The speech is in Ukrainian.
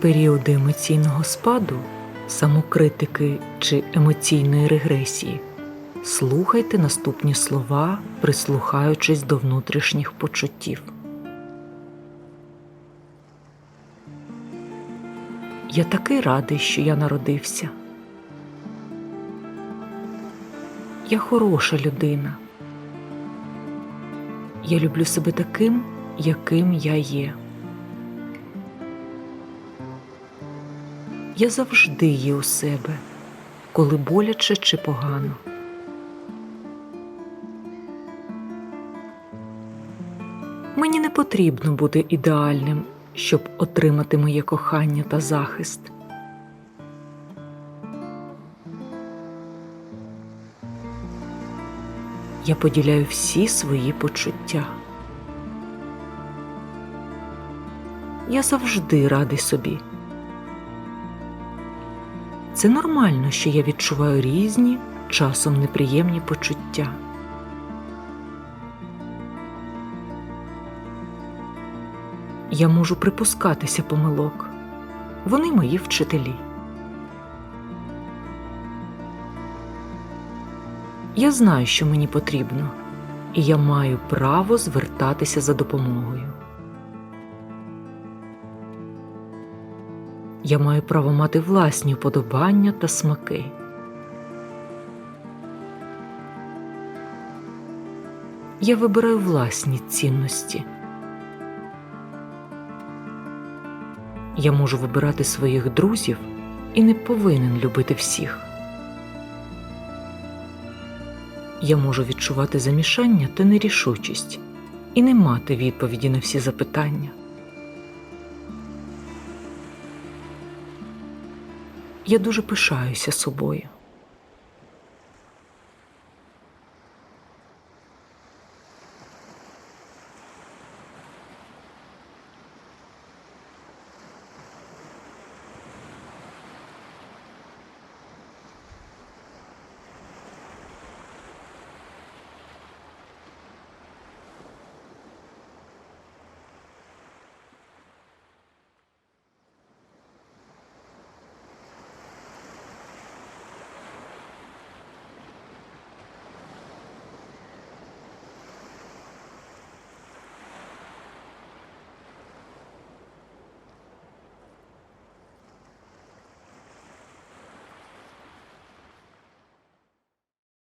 періоди емоційного спаду, самокритики чи емоційної регресії слухайте наступні слова, прислухаючись до внутрішніх почуттів. Я такий радий, що я народився. Я хороша людина. Я люблю себе таким, яким я є. Я завжди є у себе, коли боляче чи погано. Мені не потрібно бути ідеальним, щоб отримати моє кохання та захист. Я поділяю всі свої почуття. Я завжди радий собі. Це нормально, що я відчуваю різні, часом неприємні почуття. Я можу припускатися помилок. Вони мої вчителі. Я знаю, що мені потрібно, і я маю право звертатися за допомогою. Я маю право мати власні вподобання та смаки. Я вибираю власні цінності. Я можу вибирати своїх друзів і не повинен любити всіх. Я можу відчувати замішання та нерішучість і не мати відповіді на всі запитання. Я дуже пишаюся собою.